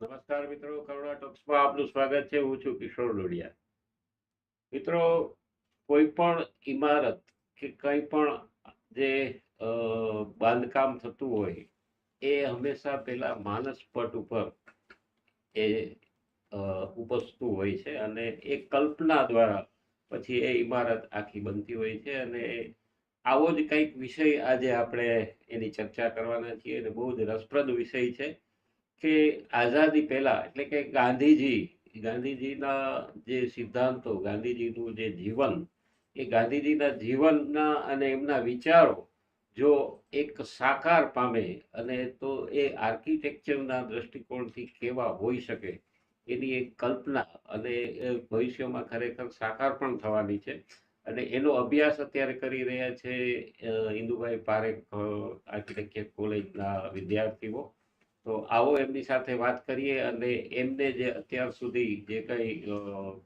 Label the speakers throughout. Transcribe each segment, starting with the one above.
Speaker 1: નમસ્કાર મિત્રો, કરુણા ટોક્સમાં આપનું સ્વાગત છે. હું છું કિશોર ડોડિયા. મિત્રો કોઈ પણ ઇમારત કે કંઈ પણ જે બાંધકામ થતું હોય, એ હંમેશા પેલા માનસ પટ ઉપર એ ઉપસતું હોય છે અને એ કલ્પના દ્વારા પછી એ ઇમારત આખી બનતી હોય છે અને આવો જ કંઈક વિષય આજે આપણે એની ચર્ચા કરવાના છીએ અને બહુ જ રસપ્રદ વિષય છે. કે આઝાદી પહેલા, એટલે કે ગાંધીજી, ગાંધીજીના જે સિદ્ધાંતો, ગાંધીજીનું જે જીવન, એ ગાંધીજીના જીવનના અને એમના વિચારો જો એક સાકાર પામે અને તો એ આર્કિટેક્ચરના દ્રષ્ટિકોણથી કેવા હોઈ શકે, એની એક કલ્પના અને ભવિષ્યમાં ખરેખર સાકાર પણ થવાની છે. અને એનો અભ્યાસ અત્યારે કરી રહ્યા છે ઇન્દુભાઈ પારેખ આર્કિટેક્ચર કોલેજના વિદ્યાર્થીઓ. તો આવો એમની સાથે વાત કરીએ અને એમને જે અત્યાર સુધી જે કંઈ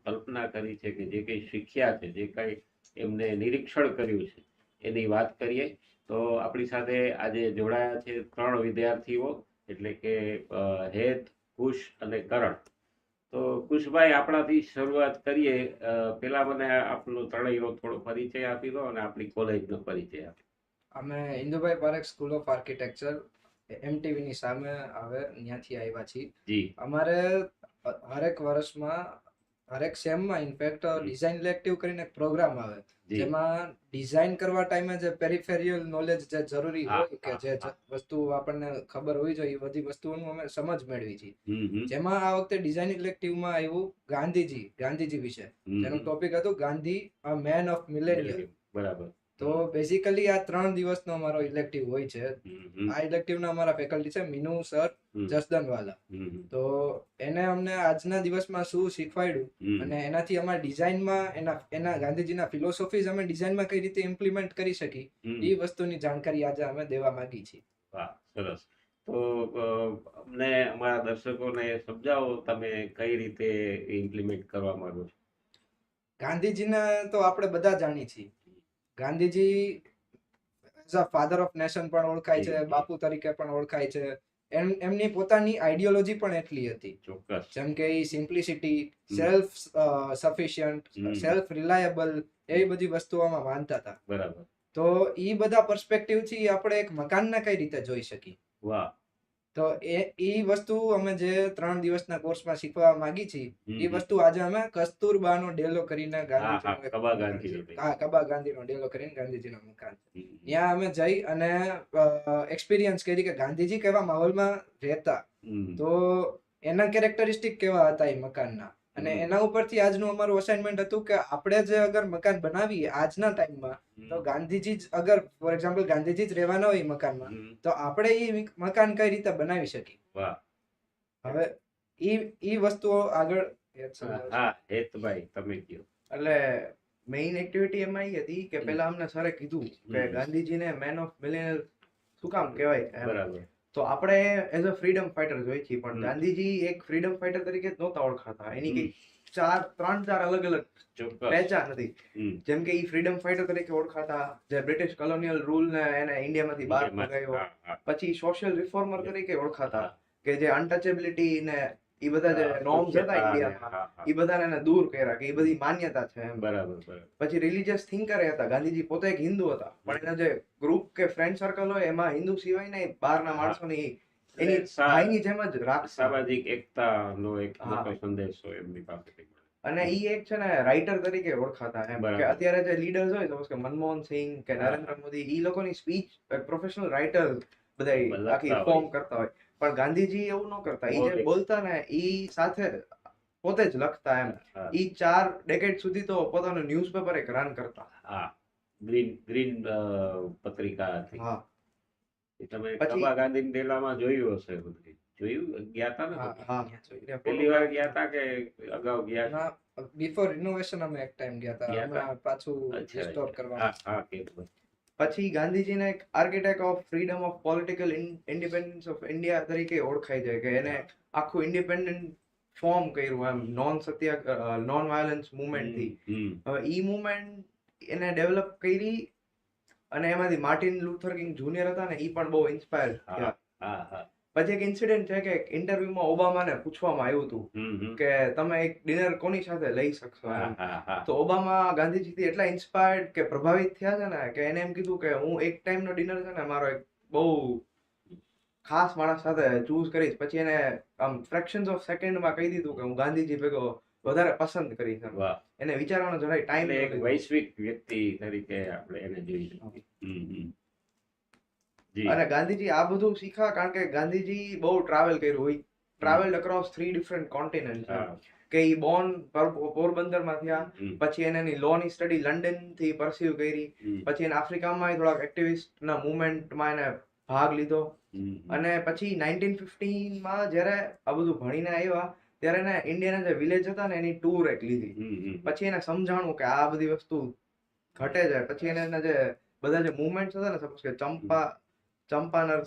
Speaker 1: કલ્પના કરી છે કે જે કંઈ શીખ્યા છે, જે કંઈ એમને નિરીક્ષણ કર્યું છે, એની વાત કરીએ. તો આપણી સાથે આજે જોડાયા છે ત્રણ વિદ્યાર્થીઓ, એટલે કે હેત, કુશ અને કરણ. તો કુશભાઈ, આપણાથી શરૂઆત કરીએ. પેલા મને આપનો ત્રણેયનો થોડો પરિચય આપી દો અને આપણી કોલેજનો પરિચય આપી.
Speaker 2: અમે Indubhai Parekh school of architecture. MTV ની સામે હવે ત્યાંથી આવ્યા છીએ. અમારે હરેક વર્ષમાં હરેક સેમમાં ઇનફેક્ટ ડિઝાઇન ઇલેક્ટિવ કરીને એક પ્રોગ્રામ આવે. જેમાં ડિઝાઇન કરવા ટાઈમે જે પેરિફેરિયલ નોલેજ જે જરૂરી હોય કે જે વસ્તુ આપણને ખબર હોવી જોઈએ એ બધી વસ્તુઓનું અમે સમજ મેળવી છીએ. જેમાં આ વખતે ડિઝાઇન ઇલેક્ટિવમાં આવ્યું ગાંધીજી ગાંધીજી વિશે. જેનું ટોપિક હતું Gandhi a man of millennium
Speaker 1: બરાબર.
Speaker 2: તો બેઝિકલી આ ત્રણ દિવસનો અમારો ઇલેક્ટિવ હોય છે. આ ઇલેક્ટિવના અમારા ફેકલ્ટી છે મીનુ સર. જસદનવાલા. તો એને અમને આજના દિવસમાં શું શીખવાડ્યું અને એનાથી અમારા ડિઝાઇનમાં એના એના ગાંધીજીના ફિલોસોફીઝ અમે ડિઝાઇનમાં કઈ રીતે ઇમ્પ્લિમેન્ટ કરી શકી. એ વસ્તુની જાણકારી આજે અમે દેવા માંગી છીએ.
Speaker 1: વાહ સરસ. તો અમને અમારા દર્શકોને સમજાવો તમે કઈ રીતે ઇમ્પ્લિમેન્ટ કરવા માંગો છો.
Speaker 2: ગાંધીજીને તો આપણે બધા જાણીએ છીએ. Gandhiji as a father of nation પણ ઓળખાય છે બાપુ તરીકે પણ ઓળખાય છે. એમ એમની પોતાની આઈડિયોલોજી પણ એટલી હતી. જેમ કે simplicity. Self sufficient. Self reliable એવી બધી વસ્તુઓમાં માનતા હતા.
Speaker 1: બરાબર.
Speaker 2: તો એ બધા perspective થી આપણે એક મકાનને કઈ રીતે જોઈ શકીએ?
Speaker 1: વાહ.
Speaker 2: તો એ ઈ વસ્તુ અમે જે ત્રણ દિવસના કોર્સમાં શીખવા માંગી છીએ એ વસ્તુ આજે અમે કસ્તુરબાનો ડેલો કરીને
Speaker 1: ગાંધીનો
Speaker 2: હા કબા ગાંધીનો ડેલો કરીને ગાંધીજીનું મકાન. ત્યાં અમે જઈ અને એક્સપિરિયન્સ કરી કે ગાંધીજી કેવા માહોલમાં રહેતા. તો એના કેરેક્ટરિસ્ટિક કેવા હતા એ મકાનના? અને એના ઉપરથી આજનું અમારું અસાઇનમેન્ટ હતું કે આપણે જે અગર મકાન બનાવીએ આજના ટાઈમમાં તો ગાંધીજી જ અગર ફોર એક્ઝામ્પલ ગાંધીજી જ રહેવાના હોય મકાનમાં તો આપણે એ મકાન કઈ રીતે બનાવી શકીએ?
Speaker 1: વાહ.
Speaker 2: હવે ઈ ઈ વસ્તુઓ આગળ
Speaker 1: હા, હેતભાઈ તમે કયો
Speaker 3: એટલે મેઇન એક્ટિવિટી એમાં એ હતી કે. પેલા અમને સરે કીધું કે. ગાંધીજીને મેન ઓફ મિલેનિયલ શું કામ કહેવાય
Speaker 1: બરાબર.
Speaker 3: તો આપણે એઝ અ ફ્રીડમ ફાઇટર જોઈએ છીએ પણ ગાંધીજી એક ફ્રીડમ ફાઇટર તરીકે જ નહોતા ઓળખાતા. એની કઈ ચાર ત્રણ ચાર અલગ અલગ પહેચાન હતી. જેમ કે એ ફ્રીડમ ફાઇટર તરીકે ઓળખાતા જે બ્રિટિશ કોલોનિયલ રૂલ ને એને ઇન્ડિયામાંથી બહાર ભગાયો. પછી સોશિયલ રિફોર્મર તરીકે ઓળખાતા કે જે અનટચેબિલિટી ને ઈ બધા જે નોર્મ્સ હતા ઇન્ડિયામાં
Speaker 1: હા.
Speaker 3: બધાને એને દૂર કર્યા કે એ બધી માન્યતા છે એમ.
Speaker 1: બરાબર
Speaker 3: પછી રિલીજિયસ થિંકર હતા. ગાંધીજી પોતે એક હિન્દુ હતા. પણ એના જે ગ્રુપ કે ફ્રેન્ડ સર્કલ હોય એમાં હિન્દુ સિવાય ને બહારના માણસોની એની ભાઈની જેમ જ રાખ
Speaker 1: સામાજિક એકતાનો એક સંદેશ હોય એમની પાસે
Speaker 3: અને એ એક છે ને રાઇટર તરીકે ઓળખાતા એમ. કે અત્યારે જે લીડર્સ હોય suppose કે મનમોહન સિંહ કે નરેન્દ્ર મોદી ઈ લોકોની સ્પીચ પ્રોફેશનલ રાઇટર બધા આખી ફોર્મ કરતા હોય. પણ ગાંધીજી એવું ન કરતા. એ જે બોલતા ને એ સાથે પોતે જ લખતા એમ.
Speaker 1: એ
Speaker 3: ઈ ચાર ડેકેડ સુધી તો પોતાનું ન્યૂઝપેપર એક રન કરતા.
Speaker 1: હા. ગ્રીન ગ્રીન પત્રિકા હતી.
Speaker 3: હા.
Speaker 1: તમે કબા ગાંધી ડેલામાં જોયું હશે બધું. જોયું? ગયા હતા ને
Speaker 2: હા,
Speaker 1: પહેલી વાર ગયા હતા કે અગાઉ ગયા હતા?
Speaker 2: બિફોર રિનોવેશન અમે એક ટાઈમ ગયા હતા પાછું રિસ્ટોર કરવા
Speaker 1: હા હા કેતભાઈ.
Speaker 3: પછી ગાંધીજીને એક architect of freedom of political independence of India તરીકે ઓળખાય છે કે એને આખું ઇન્ડિપેન્ડન્ટ ફોર્મ કર્યું એમ નોન સત્યા નોન વાયોલન્સ મુવમેન્ટથી.
Speaker 1: હમ, હમ.
Speaker 3: હવે ઈ મુવમેન્ટ એને ડેવલપ કરી અને એમાંથી માર્ટિન લુથર કિંગ જુનિયર હતા ને એ પણ બહુ ઇન્સ્પાયર થયા
Speaker 1: હા હા.
Speaker 3: પછી એક ઇન્સિડન્ટ છે કે ઇન્ટરવ્યુમાં ઓબામાને પૂછવામાં આવ્યું હતું. કે તમે એક ડિનર કોની સાથે લઈ શકશો તો ઓબામા ગાંધીજીથી એટલા ઇન્સ્પાયર્ડ કે પ્રભાવિત થયા છે ને કે એને એમ કીધું કે હું એક ટાઈમનો ડિનર છે ને મારો એક બહુ ખાસ માણસ સાથે ચૂઝ કરીશ. પછી એને આમ ફ્રેક્શન્સ ઓફ સેકન્ડમાં કહી દીધું કે હું ગાંધીજી ભેગો વધારે પસંદ કરીશ એમ. એને વિચારવાનો જરાય ટાઈમ
Speaker 1: એક વૈશ્વિક વ્યક્તિ તરીકે આપણે એને જોઈ શકીએ.
Speaker 3: અને ગાંધીજી આ બધું શીખા કારણ કે ગાંધીજી બહુ ટ્રાવેલ કર્યું હોય. Travel across three different continent
Speaker 1: કે
Speaker 3: કે ઈ પોરબંદરમાં થયા. પછી એને એની લો ની સ્ટડી લંડનથી પરસ્યુ કરી પછી એને આફ્રિકામાં થોડાક એક્ટિવિસ્ટ ના મુવમેન્ટમાં એને ભાગ લીધો. અને પછી નાઇન્ટીન ફિફ્ટીનમાં જ્યારે આ બધું ભણીને આવ્યા ત્યારે એને ઇન્ડિયાના જે વિલેજ હતા ને એની ટૂર એક લીધી. પછી એને સમજાણું કે આ બધી વસ્તુ ઘટે છે. પછી એને એના જે બધા જે મુવમેન્ટ હતા ને સપોઝ કે ચંપા ચંપાનર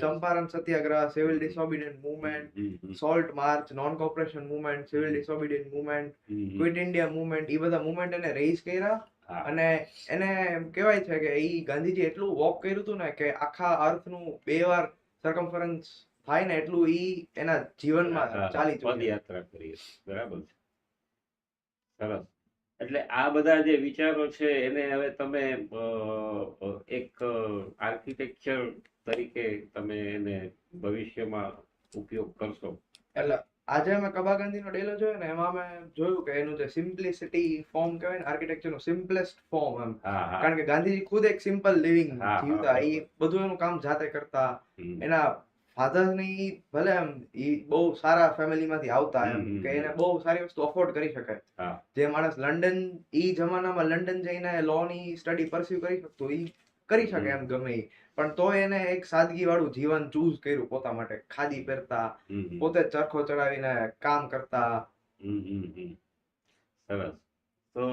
Speaker 1: ચંપારણી
Speaker 3: Satyagraha civil disobedient movement salt march non cooperation movement civil disobedient movement. Quit India movement એ બધા મુવમેન્ટ એને રેઇઝ કર્યા. અને એને એમ કહેવાય છે કે ઈ ગાંધીજી એટલું વોક કર્યું હતું ને કે આખા અર્થનું બે વાર સરકમફરન્સ થાય ને એટલું ઈ એના જીવનમાં ચાલી
Speaker 1: પદયાત્રા કરી. બરાબર સરસ. એટલે આ બધા જે વિચારો છે એને હવે તમે એક આર્કિટેક્ચર તરીકે તમે એને ભવિષ્યમાં ઉપયોગ કરશો.
Speaker 3: એટલે આજે અમે કબાગાંધીનો ડેલો જોયો ને એમાં અમે જોયું કે એનું જે સિમ્પ્લિસિટી ફોર્મ કહેવાય ને આર્કિટેક્ચરનું સિમ્પલેસ્ટ ફોર્મ એમ. કારણ કે ગાંધીજી ખુદ એક સિમ્પલ લિવિંગ જીવતા એ બધું એનું કામ જાતે કરતા એના ફાધરની ભલે એમ ઈ બહુ સારા ફેમિલીમાંથી આવતા એમ કે એને બહુ સારી વસ્તુ અફોર્ડ કરી શકાય.
Speaker 1: હા.
Speaker 3: જે માણસ લંડન ઈ જમાનામાં લંડન જઈને લો ની સ્ટડી પરસ્યુ કરી શકતો એ કરી શકે એમ ગમે એ પણ તો એને એક સાદગી વાળું જીવન ચૂઝ કર્યું પોતા માટે. ખાદી પહેરતા. પોતે ચરખો ચડાવીને કામ કરતા.
Speaker 1: સરસ. તો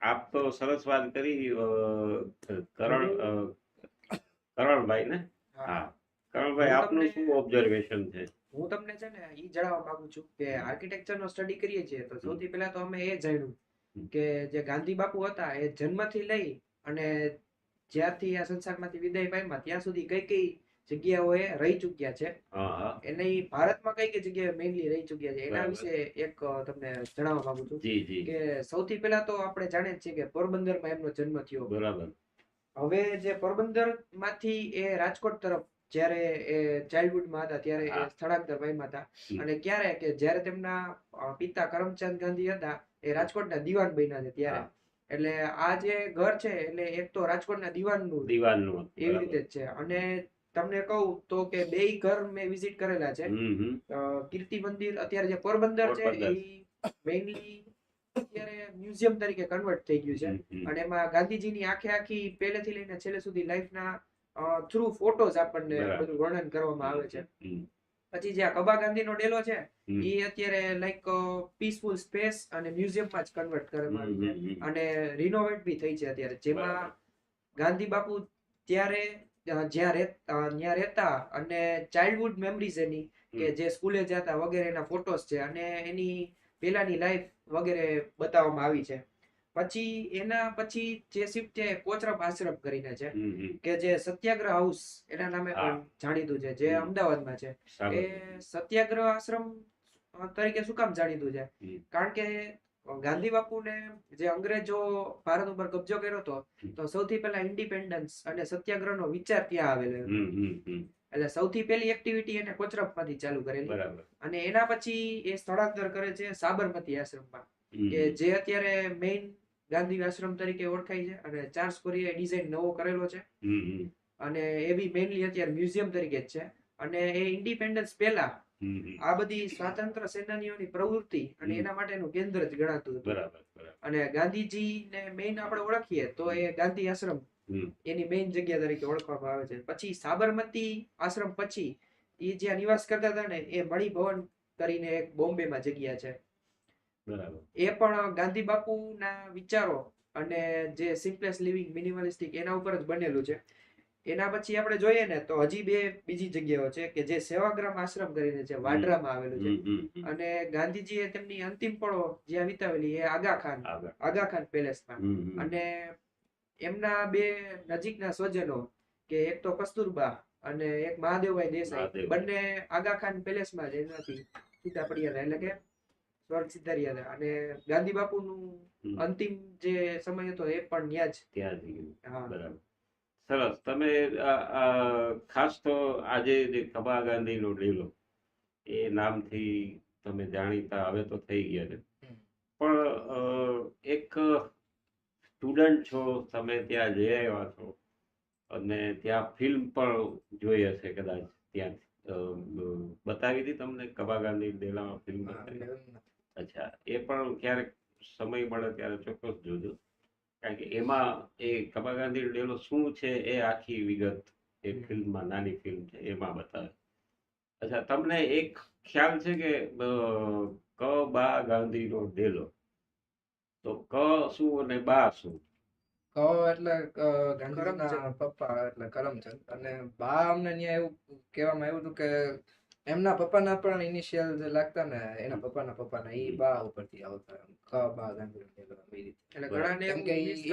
Speaker 1: આપ તો સરસ વાત કરી કરણ કરણભાઈ ને?
Speaker 4: હા.
Speaker 1: કરણભાઈ આપનું શું ઓબ્ઝર્વેશન છે?
Speaker 4: હું તમને છે ને એ જણાવવા માંગુ છું કે આર્કિટેક્ચર નો સ્ટડી કરીએ છીએ તો સૌથી પહેલા તો અમે એ જાણ્યું કે જે ગાંધી બાપુ હતા એ જન્મથી લઈ અને જ્યારથી આ સંસારમાંથી વિદાય પામ્યા ત્યાં સુધી કઈ કઈ જગ્યાઓએ રહી ચૂક્યા છે. એને ભારતમાં કઈ કઈ જગ્યાએ મેઇનલી રહી ચૂક્યા છે એના વિશે એક તમને જણાવવા માંગુ છું કે સૌથી પહેલા તો આપણે જાણીએ છીએ કે પોરબંદરમાં એમનો જન્મ થયો.
Speaker 1: બરાબર.
Speaker 4: હવે જે પોરબંદરમાંથી એ રાજકોટ તરફ જ્યારે એ ચાઇલ્ડહુડમાં હતા ત્યારે એ સ્થળાંતર પામ્યા હતા. અને ક્યારે કે જ્યારે તેમના પિતા કરમચંદ ગાંધી હતા એ રાજકોટના દિવાન બન્યા છે ત્યારે. એટલે આ જે ઘર છે એટલે એક તો રાજકોટના દિવાનનું
Speaker 1: દિવાનનું
Speaker 4: એવી રીતે જ છે. અને તમને કહું તો કે બેય ઘર મેં વિઝિટ કરેલા છે. કીર્તિ મંદિર અત્યારે જે પોરબંદર છે. એ મેઇનલી અત્યારે મ્યુઝિયમ તરીકે કન્વર્ટ થઈ ગયું છે. અને એમાં ગાંધીજીની આખે આખી પહેલેથી લઈને છેલ્લે સુધી લાઈફના થ્રુ ફોટોઝ આપણને બધું વર્ણન કરવામાં આવે છે. પછી જે આ કબા ગાંધીનો ડેલો છે એ અત્યારે લાઈક પીસફુલ સ્પેસ અને મ્યુઝિયમમાં જ કન્વર્ટ કરવામાં આવ્યું છે. અને રિનોવેટ બી થઈ છે અત્યારે. જેમાં ગાંધી બાપુ ત્યારે જ્યાં રહેત ત્યાં રહેતા અને ચાઇલ્ડહુડ મેમરીઝ એની કે જે સ્કૂલે જતા વગેરેના ફોટોસ છે અને એની પેલાની લાઈફ વગેરે બતાવવામાં આવી છે. પછી એના પછી જે શિફ્ટ છે કોચરબ આશ્રમ કરીને છે. કે જે સત્યાગ્રહ હાઉસ એના નામે જાણીતું છે જે અમદાવાદમાં છે. એ સત્યાગ્રહ આશ્રમ તરીકે શું કામ જાણીતું છે? કારણ કે ગાંધી બાપુને જે અંગ્રેજો ભારત ઉપર કબજો કર્યો હતો તો સૌથી પહેલા ઇન્ડિપેન્ડન્સ અને સત્યાગ્રહનો વિચાર ત્યાં આવેલો. એટલે સૌથી પહેલી એક્ટિવિટી એને કોચરબમાંથી ચાલુ કરેલી. અને એના પછી એ સ્થળાંતર કરે છે સાબરમતી આશ્રમમાં કે જે અત્યારે મેઇન ગાંધી આશ્રમ તરીકે ઓળખાય છે અને ચાર્લ્સ કોરીએ ડિઝાઇન નવો કરેલો છે. અને એ બી મેઇનલી અત્યારે મ્યુઝિયમ તરીકે જ છે. અને એ ઇન્ડિપેન્ડન્સ પહેલા. આ બધી સ્વાતંત્ર સેનાનીઓની પ્રવૃત્તિ અને એના માટેનું કેન્દ્ર જ ગણાતું હતું. અને ગાંધીજી ને મેઇન આપણે ઓળખીએ તો એ ગાંધી આશ્રમ એની મેઇન જગ્યા તરીકે ઓળખવામાં આવે છે. પછી સાબરમતી આશ્રમ પછી એ જ્યાં નિવાસ કરતા હતા ને એ મણિભવન કરીને એક બોમ્બેમાં જગ્યા છે. એ પણ ગાંધી બાપુના વિચારો અને જે સિમ્પલેસ લિવિંગ મિનિમલિસ્ટિક એના ઉપર જ બનેલું છે. એના પછી આપણે જોઈએ ને તો હજી બે બીજી જગ્યાઓ છે કે જે સેવાગ્રામ આશ્રમ કરીને છે વાડરામાં આવેલું છે. અને ગાંધીજીએ તેમની અંતિમ પળો જ્યાં વિતાવેલી એ આગા ખાન આગા. ખાન પેલેસમાં. અને એમના બે નજીકના સ્વજનો કે એક તો કસ્તુરબા અને એક મહાદેવભાઈ દેસાઈ બંને આગા ખાન પેલેસમાં જ એનાથી સીધા પડ્યા એટલે કે સ્વર્ગ સિધાર્યા હતા અને ગાંધી બાપુનું. અંતિમ જે સમય હતો એ પણ ત્યાં જ
Speaker 1: ત્યાં જ ગયું. બરાબર. સરસ. તમે ખાસ તો આજે જે કબા ગાંધીનો લીલો એ નામથી તમે જાણીતા હવે તો થઈ ગયા છે. પણ એક સ્ટુડન્ટ છો તમે ત્યાં જઈ આવ્યા છો અને ત્યાં ફિલ્મ પણ જોઈ હશે કદાચ ત્યાં બતાવી હતી તમને કબા ગાંધી ડેલામાં ફિલ્મ બતાવી અચ્છા એ પણ ક્યારેક સમય મળે ત્યારે ચોક્કસ જોજો. કારણ કે એમાં એ કબા ગાંધી ડેલો શું છે એ આખી વિગત એ ફિલ્મમાં નાની ફિલ્મ છે એમાં બતાવે. અચ્છા તમને એક ખ્યાલ છે કે ક બા ગાંધીનો ડેલો? તો ક શું અને બા શું?
Speaker 2: ક એટલે ગાંધીના પપ્પા એટલે કરમચંદ. અને બા અમને ત્યાં એવું કહેવામાં આવ્યું હતું કે એમના પપ્પાના પણ ઇનિશિયલ જે લાગતા ને એના પપ્પાના પપ્પાના એ બા ઉપરથી આવતા. એમ. ક બા ગાંધી
Speaker 4: એટલે. ઘણાને
Speaker 2: કે ઈ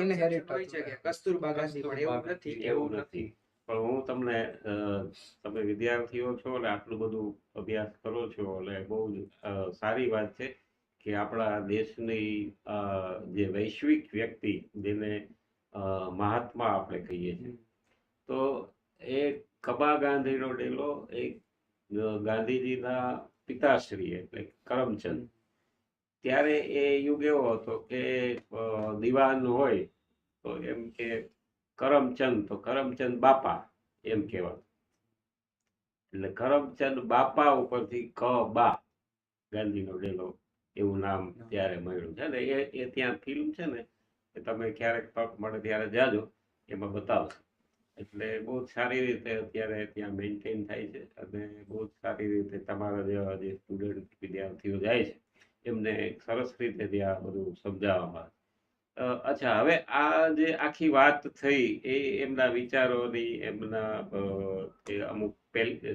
Speaker 4: હોય છે કે કસ્તુરબા ગાંધી પણ એવું નથી
Speaker 1: એવું નથી. પણ હું તમને તમે વિદ્યાર્થીઓ છો અને આટલું બધું અભ્યાસ કરો છો એટલે બહુ જ સારી વાત છે કે આપણા દેશની જે વૈશ્વિક વ્યક્તિ જેને મહાત્મા આપણે કહીએ છીએ. તો એ કબા ગાંધીનો ડેલો એ અ, ગાંધીજીના પિતાશ્રી એટલે કરમચંદ. ત્યારે એ યુગ એવો હતો કે દિવાન હોય તો એમ કે કરમચંદ, તો કરમચંદ બાપા એમ કહેવાતું એટલે કરમચંદ બાપા ઉપરથી ક, બા ગાંધીનો ડેલો એવું નામ ત્યારે મળ્યું છે. ને એ એ ત્યાં ફિલ્મ છે ને તમે ક્યારેક તક મળે ત્યારે જાજો, એમાં બતાવશે. એટલે બહુ સારી રીતે અત્યારે ત્યાં મેન્ટેન થાય છે અને બહુ જ સારી રીતે તમારા જેવા જે સ્ટુડન્ટ વિદ્યાર્થીઓ જાય છે, એમને સરસ રીતે ત્યાં બધું સમજાવવામાં અચ્છા, હવે આ જે આખી વાત થઈ એ એમના વિચારોની, એમના અમુક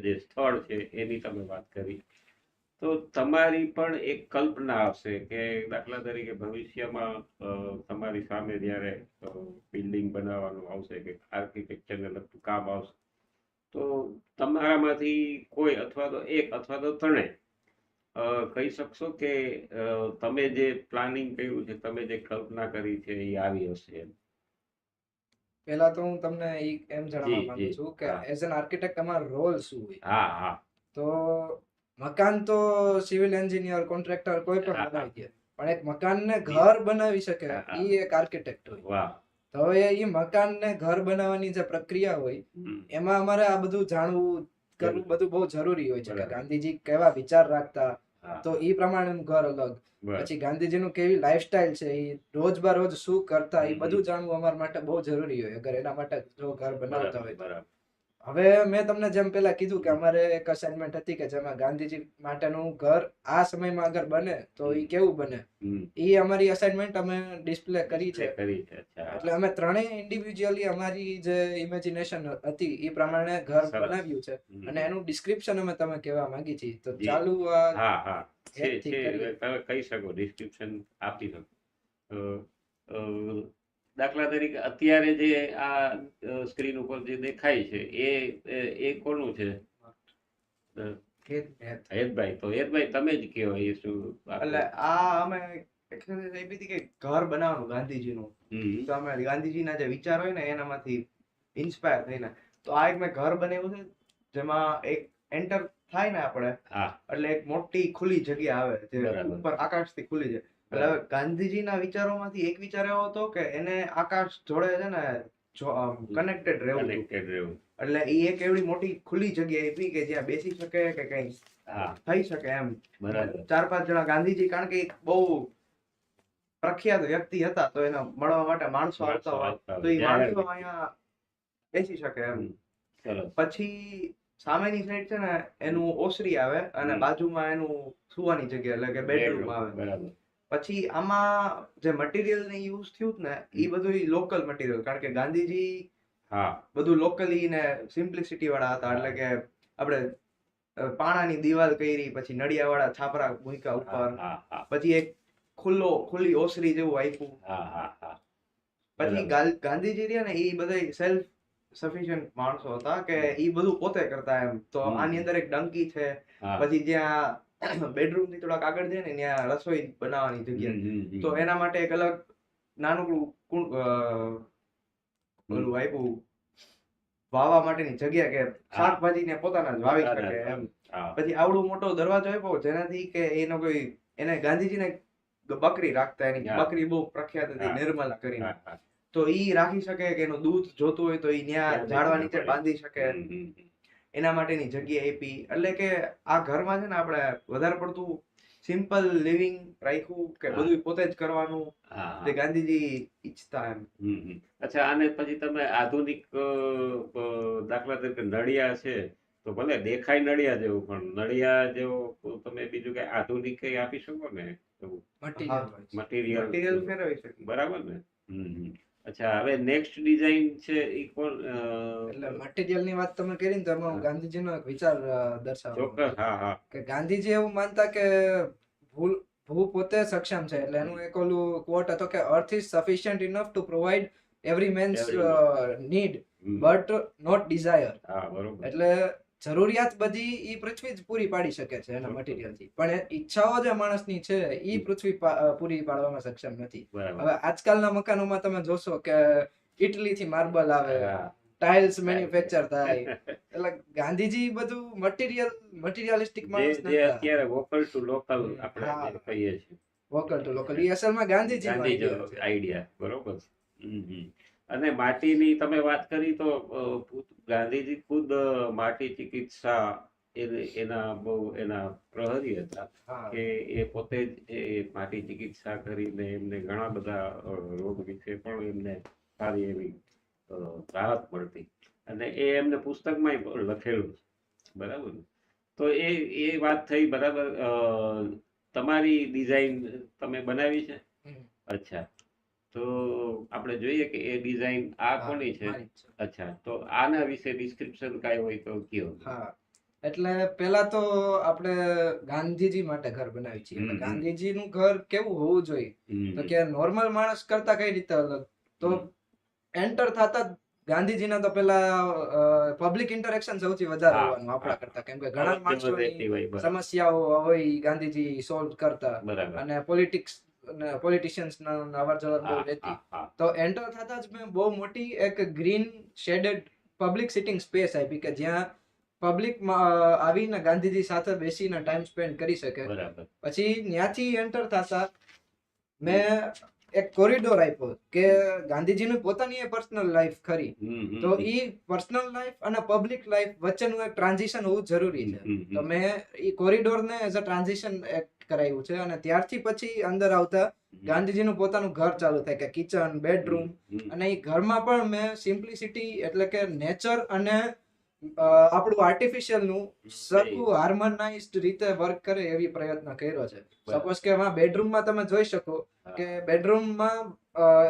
Speaker 1: જે સ્થળ છે એની તમે વાત કરી. તો તમારી પણ એક કલ્પના આવશે કે દાખલા તરીકે ભવિષ્યમાં તમારી સામે જ્યારે બિલ્ડિંગ બનાવવાનું આવશે કે આર્કિટેક્ચરને લગતું કામ આવશે તો તમારામાંથી કોઈ અથવા તો એક અથવા તો ત્રણે કહી શકશો કે તમે જે પ્લાનિંગ કર્યું છે તમે જે કલ્પના કરી છે એ આવી હશે એમ?
Speaker 2: પહેલા તો હું તમને એમ જણાવવા માંગુ છું કે એઝ એન આર્કિટેક્ટ તમારો રોલ શું હોય?
Speaker 1: હા હા.
Speaker 2: તો મકાન તો સિવિલ એન્જિનિયર કોન્ટ્રાક્ટર કોઈ પણ બનાવી દે. પણ એક મકાનને ઘર બનાવી શકે
Speaker 1: હા.
Speaker 2: એક આર્કિટેક્ટ હોય. તો હવે ઈ મકાનને ઘર બનાવવાની જે પ્રક્રિયા હોય એમાં અમારે આ બધું જાણવું કરવું બધું બહુ જરૂરી હોય છે કે ગાંધીજી કેવા વિચાર રાખતા તો ઈ પ્રમાણેનું ઘર અલગ.
Speaker 1: પછી
Speaker 2: પછી ગાંધીજીનું કેવી લાઈફસ્ટાઈલ છે એ રોજ બરોજ શું કરતા એ બધું જાણવું અમારા માટે બહુ જરૂરી હોય અગર એના માટે જો ઘર બનાવતા હોય હવે મેં તમને જેમ પેલા કીધું કે અમારે એક અસાઇનમેન્ટ હતી કે જેમાં ગાંધીજી માટેનું ઘર આ સમયમાં અગર બને તો એ કેવું બને? એ અમારી અસાઇનમેન્ટ અમે ડિસ્પ્લે કરી છે. એટલે અમે ત્રણેય ઇન્ડિવિજ્યુઅલી અમારી જે ઇમેજિનેશન હતી એ પ્રમાણે ઘર બનાવ્યું છે. અને એનું ડિસ્ક્રિપ્શન અમે તમે કહેવા માંગી છીએ. તો ચાલુ
Speaker 1: હા હા. તમે કહી શકો ડિસ્ક્રિપ્શન આપી શકો. દાખલા તરીકે અત્યારે જે આ સ્ક્રીન ઉપર જે દેખાય છે એ એ- કોનું છે? હેતભાઈ. તો હેતભાઈ તમે જ કહો એ શું
Speaker 3: એટલે આ અમે હતી કે ઘર બનાવવાનું ગાંધીજીનું. તો અમે ગાંધીજીના જે વિચાર હોય ને એનામાંથી ઇન્સ્પાયર થઈને. તો આ એક મેં ઘર બનાવ્યું છે જેમાં એક એન્ટર થાય ને આપણે એટલે એક મોટી ખુલ્લી જગ્યા આવે જે. ઉપર આકાશથી ખુલ્લી છે. એટલે ગાંધીજીના વિચારોમાંથી એક વિચાર એવો હતો કે એને આકાશ જોડે છે ને કનેક્ટેડ રહેવું
Speaker 1: કનેક્ટેડ રહેવું.
Speaker 3: એટલે એ એક એવડી મોટી ખુલ્લી જગ્યા આપી કે જ્યાં બેસી શકે કે કઈ થઈ શકે એમ. ચાર પાંચ જણા ગાંધીજી કારણ કે બહુ પ્રખ્યાત વ્યક્તિ હતા તો એને મળવા માટે માણસો આવતા હોય તો એ માણસો અહીંયા બેસી શકે એમ. પછી સામેની સાઈડ છે ને એનું ઓસરી આવે અને બાજુમાં એનું સુવાની જગ્યા એટલે કે બેડરૂમ આવે.
Speaker 1: બરાબર.
Speaker 3: પછી આમાં જે મટીરિયલ ને યુઝ થયું ને એ બધું લોકલ મટીરિયલ કારણ કે ગાંધીજી
Speaker 1: હા.
Speaker 3: બધું લોકલી ને સિમ્પ્લિસિટી વાળા હતા. એટલે કે આપણે પાણાની દિવાલ કરી પછી નડિયા વાળા છાપરા
Speaker 1: ભૂંકા
Speaker 3: ઉપર. પછી એક ખુલ્લો ખુલ્લી ઓસરી જેવું આપ્યું. પછી ગાંધીજી રહ્યા ને એ બધા સેલ્ફ સફિશિયન્ટ માણસો હતા કે ઈ બધું પોતે કરતા એમ. તો આની અંદર એક ડંકી છે. પછી જ્યાં બેડરૂમથી થોડાક આગળ જાય ને ત્યાં રસોઈ બનાવવાની જગ્યા. તો એના માટે એક અલગ નાનકડું કુંડ ઓલું આપ્યું વાવા માટેની જગ્યા કે શાકભાજી ને પોતાના જ વાવી શકે એમ. પછી આવડો મોટો દરવાજો આપ્યો જેનાથી કે એનો કોઈ એને ગાંધીજીને બકરી રાખતા એની બકરી બહુ પ્રખ્યાત હતી. નિર્મલા કરીને. તો ઈ રાખી શકે કે એનું દૂધ જોતું હોય તો ઈ ન્યા
Speaker 1: ત્યાં
Speaker 3: ઝાડવા નીચે બાંધી શકે. એના માટેની જગ્યા આપી. એટલે કે આ ઘરમાં છે ને આપણે વધારે પડતું સિમ્પલ લિવિંગ રાખ્યું કે બધું પોતે જ કરવાનું. જે ગાંધીજી ઈચ્છતા એમ.
Speaker 1: અચ્છા આને પછી તમે આધુનિક દાખલા તરીકે નળિયા છે તો ભલે દેખાય નળિયા જેવું પણ નળિયા જેવો તમે બીજું કઈ આધુનિક કઈ આપી શકો ને? એવું?
Speaker 2: મટીરિયલ
Speaker 1: મટીરિયલ
Speaker 3: ફેરવી શકે
Speaker 1: બરાબર ને? હમ. અચ્છા હવે નેક્સ્ટ ડિઝાઇન છે એ કોણ
Speaker 2: એટલે મટીરીયલની વાત તમે કરી ને તો એમાં ગાંધીજીનો એક વિચાર અ,
Speaker 1: ચોક્કસ હા હા.
Speaker 2: કે ગાંધીજી એવું માનતા કે ભૂલ ભૂ પોતે સક્ષમ છે એટલે એનું એક ઓલું કોટ હતો કે earth is sufficient enough to provide every man's need but not desire એટલે જરૂરિયાત બધી એ પૃથ્વી જ પૂરી પાડી શકે છે એના મટીરિયલથી પણ ઈચ્છાઓ જે માણસની છે એ પૃથ્વી પૂરી પાડવામાં સક્ષમ નથી. હવે આજકાલના મકાનોમાં તમે જોશો કે ઇટલીથી માર્બલ આવે ટાઇલ્સ મેન્યુફેક્ચર થાય એટલે ગાંધીજી બધું મટીરિયલ મટીરિયલિસ્ટિક માણસ
Speaker 1: અત્યારે વોકલ ટુ લોકલ આપણે કહીએ છીએ.
Speaker 2: વોકલ ટુ લોકલ એ અસલમાં ગાંધીજી
Speaker 1: આઈડિયા બરોબર. હમ. અને માટીની તમે વાત કરી તો ગાંધીજી ખુદ માટી ચિકિત્સા એને- એના બહુ એના પ્રહરી હતા કે એ પોતે જ એ માટી ચિકિત્સા કરીને એમને ઘણા બધા રોગ વિશે પણ એમને સારી એવી રાહત મળતી. અને એ એમને પુસ્તકમાં લખેલું છે. બરાબર? તો એ એ વાત થઈ બરાબર તમારી ડિઝાઇન તમે બનાવી છે? અચ્છા. તો આપણે જોઈએ કે એ ડિઝાઇન આ કોની છે? અચ્છા તો આના વિશે ડિસ્ક્રિપ્શન કાંઈ હોય તો કયો.
Speaker 2: હા એટલે પેલા તો આપણે ગાંધીજી માટે ઘર બનાવી છીએ. ગાંધીજીનું ઘર કેવું હોવું જોઈએ? તો કે નોર્મલ માણસ કરતા કઈ રીતે અલગ? તો એન્ટર થતા જ ગાંધીજીના તો પેલા પબ્લિક ઇન્ટરેક્શન સૌથી વધારે હોવાનું આપણા કરતા. કેમ કે ઘણા
Speaker 1: બરાબર.
Speaker 2: સમસ્યાઓ હોય ગાંધીજી સોલ્વ કરતા. અને પોલિટિક્સ પોલિટિશિયન્સ અવાર જવર બહુ રહેતી. તો એન્ટર થતા જ મેં બહુ મોટી એક green shaded public sitting space આપી કે જ્યાં પબ્લિક આવીને ગાંધીજી સાથે બેસીને ટાઈમ સ્પેન્ડ કરી શકે. પછી ત્યાંથી એન્ટર થતા મેં એક કોરિડોર આપ્યો કે ગાંધીજીની પોતાની પર્સનલ લાઈફ ખરી. તો
Speaker 1: એ
Speaker 2: ઈ પર્સનલ લાઈફ અને પબ્લિક લાઈફ વચ્ચેનું એક ટ્રાન્ઝિશન હોવું જરૂરી છે. તો મેં ઈ કોરિડોરને એઝ અ ટ્રાન્ઝિશન એક્ટ કરાવ્યું છે અને ત્યારથી પછી અંદર આવતા. ગાંધીજીનું પોતાનું ઘર ચાલુ થાય કે કિચન બેડરૂમ અને એ ઘરમાં પણ મેં સિમ્પ્લિસિટી એટલે કે નેચર અને આપણું આર્ટિફિશિયલનું સરખું હાર્મોનાઇઝડ રીતે વર્ક કરે એવી પ્રયત્ન કર્યો છે. સપોઝ કે એમાં બેડરૂમમાં તમે જોઈ શકો કે બેડરૂમમાં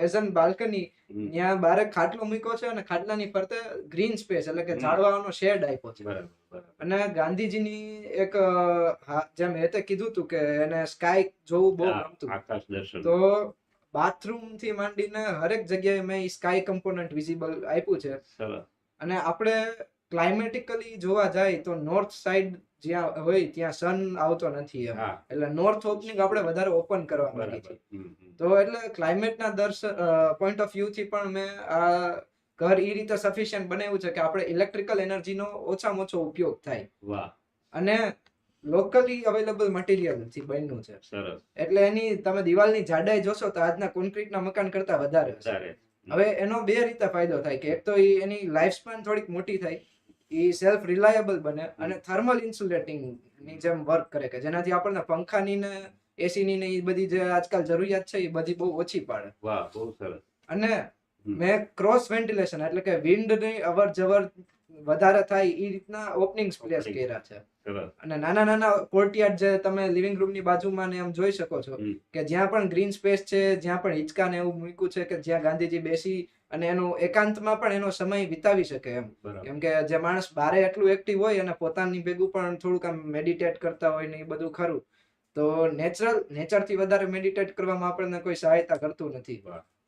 Speaker 2: એઝ એન બાલ્કની ત્યાં બારે ખાટલો મૂક્યો છે અને ખાટલાની ફરતે ગ્રીન સ્પેસ એટલે કે ઝાડવાનો શેડ આપ્યો છે. અને ગાંધીજીની એક જેમ એ કીધું હતું કે એને સ્કાય જોવું બહુ ગમતું.
Speaker 1: આકાશ દર્શન.
Speaker 2: તો બાથરૂમથી માંડીને હરેક જગ્યાએ મેં સ્કાય કમ્પોનન્ટ વિઝિબલ આપ્યું છે. અને આપણે ક્લાઇમેટિકલી જોવા જાય તો નોર્થ સાઈડ જ્યાં હોય ત્યાં સન આવતો નથી એટલે નોર્થ ઓપનિંગ આપણે વધારે ઓપન કરવા માંગીએ છીએ. તો એટલે ક્લાઇમેટના દર્શન પોઈન્ટ ઓફ વ્યૂ થી પણ મેં આ ઘર એ રીતે સફિશિયન્ટ બનાવ્યું છે કે આપણે ઇલેક્ટ્રિકલ એનર્જીનો ઓછામાં ઓછો ઉપયોગ થાય.
Speaker 1: વાહ.
Speaker 2: અને લોકલી અવેલેબલ મટીરિયલથી બન્યું છે.
Speaker 1: સરસ.
Speaker 2: એટલે એની તમે દિવાલની જાડાઈ જોશો તો આજના કોન્ક્રીટના મકાન કરતા વધારે
Speaker 1: વધારે.
Speaker 2: હવે એનો બે રીતે ફાયદો થાય કે એક તો એની લાઈફ સ્પાન થોડીક મોટી થાય એ સેલ્ફ રિલાયબલ બને અને થર્મલ ઇન્સ્યુલેટિંગની જેમ વર્ક કરે કે જેનાથી આપણને પંખાની ને એસી ની ને એ બધી જે આજકાલ જરૂરિયાત છે એ બધી બહુ ઓછી પાડે.
Speaker 1: વાહ બહુ સરસ.
Speaker 2: અને. મેં ક્રોસ વેન્ટિલેશન એટલે કે વિન્ડની અવર જવર વધારે થાય એ રીતના ઓપનિંગ્સ પ્લેસ કર્યા છે. અને નાના નાના કોર્ટયાર્ડ જે તમે લિવિંગ રૂમની બાજુમાં ને એમ જોઈ શકો છો કે જ્યાં પણ ગ્રીન સ્પેસ છે જ્યાં પણ હિંચકા ને એવું મૂક્યું છે કે જ્યાં ગાંધીજી બેસી અને એનો એકાંતમાં પણ એનો સમય વિતાવી શકે એમ. કેમ કે જે માણસ બારે એટલું એક્ટિવ હોય અને પોતાની ભેગું પણ થોડુંક આમ મેડિટેટ કરતા હોય ને એ બધું ખરું તો નેચરલ નેચરથી વધારે મેડિટેટ કરવામાં આપણને કોઈ સહાયતા કરતું નથી.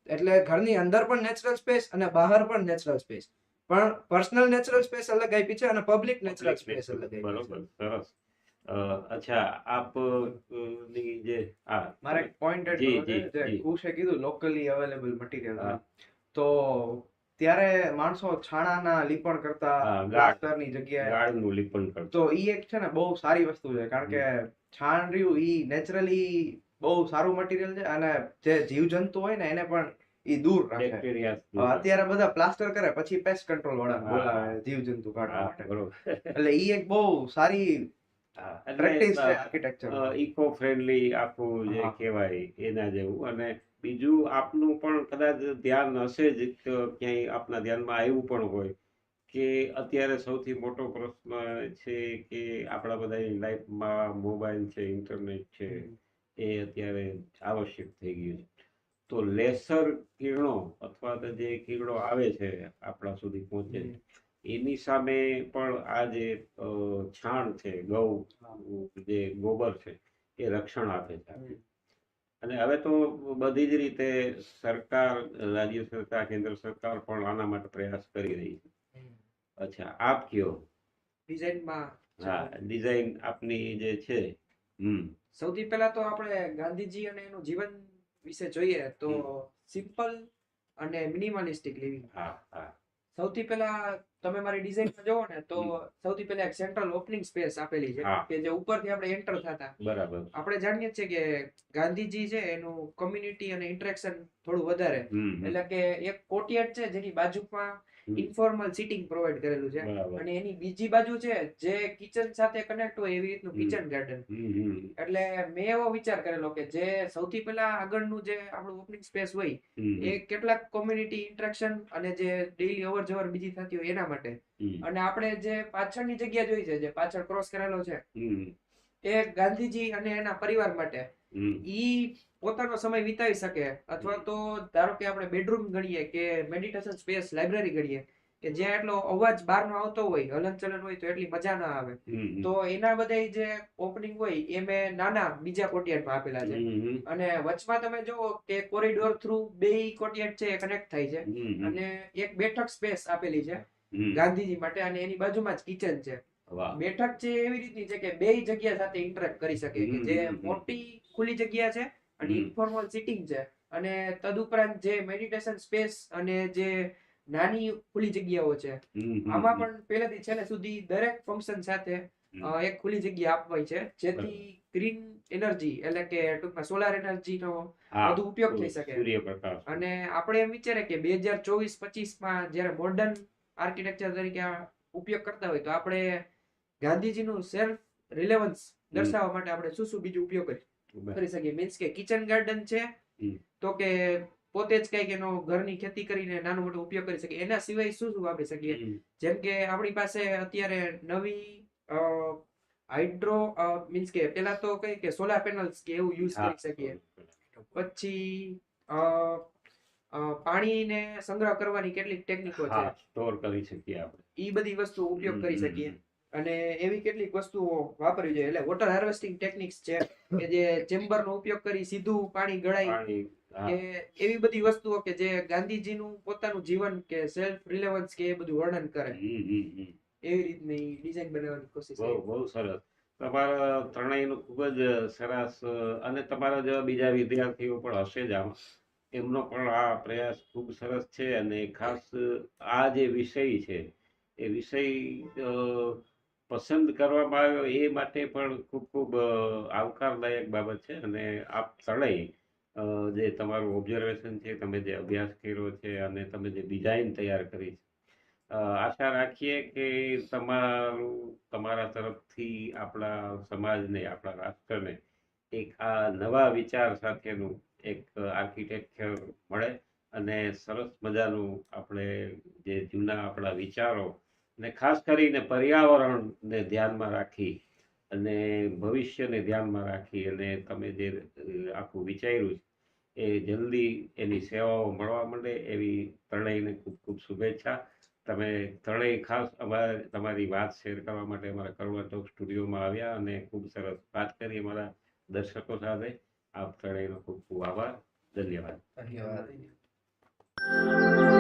Speaker 2: એટલે ઘરની અંદર પણ નેચરલ સ્પેસ અને બહાર પણ નેચરલ સ્પેસ પણ પર્સનલ નેચરલ સ્પેસ અલગ આપી છે અને પબ્લિક નેચરલ સ્પેસ અલગ આપી છે.
Speaker 1: સરસ. અચ્છા આપની જે આ
Speaker 3: મારે એક પોઈન્ટ એડ
Speaker 1: જી,
Speaker 3: કુશે કીધું લોકલી અવેલેબલ મટીરીયલ. તો ત્યારે માણસો છાણાના લીપણ કરતા પ્લાસ્ટરની જગ્યાએ.
Speaker 1: ગાળનું લીપણ કરતા.
Speaker 3: તો ઈ એક છે ને બહુ સારી વસ્તુ છે કારણ કે છાણ રહ્યું ઈ નેચરલી બહુ સારું મટીરિયલ છે અને જે જીવજંતુ હોય ને એને પણ ઈ દૂર રાખે. અત્યારે બધા પ્લાસ્ટર કરે પછી પેસ્ટ કંટ્રોલ વાળા બોલાવે જીવજંતુ કાઢવા માટે. એટલે ઈ એક બહુ સારી પ્રેક્ટિસ છે આર્કિટેક્ચર
Speaker 1: ઇકો ફ્રેન્ડલી આપણું જે. કહેવાય એના જેવું. અને બીજું આપનું પણ કદાચ ધ્યાન હશે જ ક્યાંય આપના ધ્યાનમાં આવ્યું પણ હોય કે અત્યારે સૌથી મોટો પ્રશ્ન છે કે આપણા બધાની લાઈફમાં મોબાઈલ છે ઇન્ટરનેટ છે એ અત્યારે આવશ્યક થઈ ગયું છે. તો લેસર કિરણો અથવા તો જે કિરણો આવે છે આપણા સુધી પહોંચે એની સામે પણ આ જે છાણ છે ગૌ જે ગોબર છે એ રક્ષણ આપે છે. અને હવે તો બધી જ રીતે સરકાર રાજ્ય સરકાર કેન્દ્ર સરકાર પણ આના માટે પ્રયાસ કરી રહી છે. અચ્છા આપ કયો?
Speaker 4: ડિઝાઇનમાં
Speaker 1: હા ડિઝાઇન આપની જે છે
Speaker 4: સૌથી પહેલા તો આપણે ગાંધીજી અને એનું જીવન વિશે જોઈએ તો સિમ્પલ અને મિનિમલિસ્ટિક લિવિંગ સૌથી પહેલા તમે મારી ડિઝાઇનમાં જોવો ને તો સૌથી પહેલા એક સેન્ટ્રલ ઓપનિંગ સ્પેસ આપેલી છે કે જે ઉપરથી આપણે એન્ટર થતા.
Speaker 1: બરાબર.
Speaker 4: આપણે જાણીએ છીએ કે ગાંધીજી છે એનું કોમ્યુનિટી અને ઇન્ટરેક્શન થોડું વધારે. એટલે કે એક કોટિયાટ છે જેની બાજુમાં. ઇન્ફોર્મલ સીટિંગ પ્રોવાઈડ કરેલું છે. અને એની બીજી બાજુ છે જે કિચન સાથે કનેક્ટ હોય એવી રીતનું કિચન ગાર્ડન એટલે મેં એવો વિચાર કરેલો કે જે સૌથી પહેલા આગળનું જે આપણું ઓપનિંગ સ્પેસ હોય એ કેટલાક કોમ્યુનિટી ઇન્ટરેક્શન અને જે ડેઈલી અવર જવર બીજી થતી હોય એના માટે. અને આપણે જે પાછળની જગ્યા જોઈ છે જે પાછળ ક્રોસ કરેલો છે એ ગાંધીજી અને એના પરિવાર માટે. ઈ પોતાનો સમય વિતાવી શકે. અથવા તો ધારો કે આપણે બેડરૂમ ગણીએ કે મેડિટેશન સ્પેસ લાઇબ્રેરી ગણીએ કે જ્યાં એટલો અવાજ બહારનો આવતો હોય હલનચલન હોય તો એટલી મજા ના આવે. તો એના બધા જે ઓપનિંગ હોય એ મેં નાના બીજા કોટિયાર્ડમાં આપેલા છે. અને વચમાં તમે જુઓ કે કોરિડોર થ્રુ બે કોટિયાર્ડ છે કનેક્ટ થાય છે. અને એક બેઠક સ્પેસ આપેલી છે ગાંધીજી માટે અને એની બાજુમાં જ કિચન છે. બેઠક છે એવી રીતની છે કે બે જગ્યા સાથે ઇન્ટરેક્ટ કરી શકે કે જે. મોટી ખુલ્લી જગ્યા છે અને ઇન્ફોર્મલ સિટિંગ છે. અને તદુપરાંત જે મેડિટેશન સ્પેસ અને જે નાની ખુલ્લી જગ્યાઓ છે આમાં પણ પહેલેથી છેલ્લે સુધી દરેક ફંક્શન સાથે એક ખુલ્લી જગ્યા આપવાય છે જેથી ગ્રીન એનર્જી એટલે કે ટૂંકમાં સોલાર એનર્જીનો
Speaker 1: નો
Speaker 4: વધુ ઉપયોગ થઈ શકે. અને આપણે એમ વિચારે કે બે હજાર ચોવીસ પચીસમાં જ્યારે મોડર્ન આર્કિટેક્ચર તરીકે ઉપયોગ કરતા હોય તો આપણે ગાંધીજીનું સેલ્ફ રિલેવન્સ દર્શાવવા માટે આપણે શું શું બીજું ઉપયોગ કરી કરી શકીએ. મીન્સ કે કિચન ગાર્ડન છે તો કે પોતે જ કંઈક એનો ઘરની ખેતી કરીને નાનો મોટો ઉપયોગ કરી શકીએ. એના સિવાય શું શું વાપરી શકીએ? જેમ કે આપણી પાસે અત્યારે નવી હાઇડ્રો મીન્સ કે પેલા તો કઈ કે સોલાર પેનલ્સ કે એવું યુઝ કરી શકીએ. પછી પાણીને સંગ્રહ કરવાની કેટલીક ટેકનિકો છે.
Speaker 1: સ્ટોર કરી શકીએ આપણે.
Speaker 4: ઈ બધી વસ્તુ ઉપયોગ કરી શકીએ. અને એવી કેટલીક વસ્તુઓ વાપરવી જોઈએ. એટલે વોટર હાર્વેસ્ટિંગ ટેકનિક્સ છે કે જે ચેમ્બરનો ઉપયોગ કરી સીધું પાણી ગળાય. કે એવી બધી વસ્તુઓ કે જે ગાંધીજીનું પોતાનું જીવન કે સેલ્ફ રિલેવન્સ કે એ બધું વર્ણન કરે. એવી રીતની ડિઝાઇન બનાવવાની કોશિશ
Speaker 1: બહુ બહુ સરસ. તમારા ત્રણેયનું ખૂબ જ સરસ અને તમારા જેવા બીજા વિદ્યાર્થીઓ પણ હશે જ આમાં. એમનો પણ આ પ્રયાસ ખૂબ સરસ છે અને ખાસ આ જે વિષય છે એ વિષય પસંદ કરવામાં આવ્યો એ માટે પણ ખૂબ ખૂબ આવકારદાયક બાબત છે અને આપ ત્રણેય જે તમારું ઓબ્ઝર્વેશન છે, તમે જે અભ્યાસ કર્યો છે અને તમે જે ડિઝાઇન તૈયાર કરી છે આશા રાખીએ કે તમારું, તમારા તરફથી આપણા સમાજને, આપણા રાષ્ટ્રને એક આ નવા વિચાર સાથેનું એક આર્કિટેક્ચર મળે અને સરસ મજાનું આપણે જે જૂના આપણા વિચારો ને ખાસ કરીને પર્યાવરણને ધ્યાનમાં રાખી અને ભવિષ્યને ધ્યાનમાં રાખી અને તમે જે આખું વિચાર્યું છે, એ જલ્દી એની સેવાઓ મળવા માંડે એવી ત્રણેયને ખૂબ ખૂબ શુભેચ્છા. તમે ત્રણેય ખાસ અમારે, તમારી વાત શેર કરવા માટે અમારા કરવા ટોક સ્ટુડિયોમાં આવ્યા અને ખૂબ સરસ વાત કરી અમારા દર્શકો સાથે. આપ ત્રણેયનો ખૂબ ખૂબ આભાર. ધન્યવાદ.
Speaker 2: ધન્યવાદ.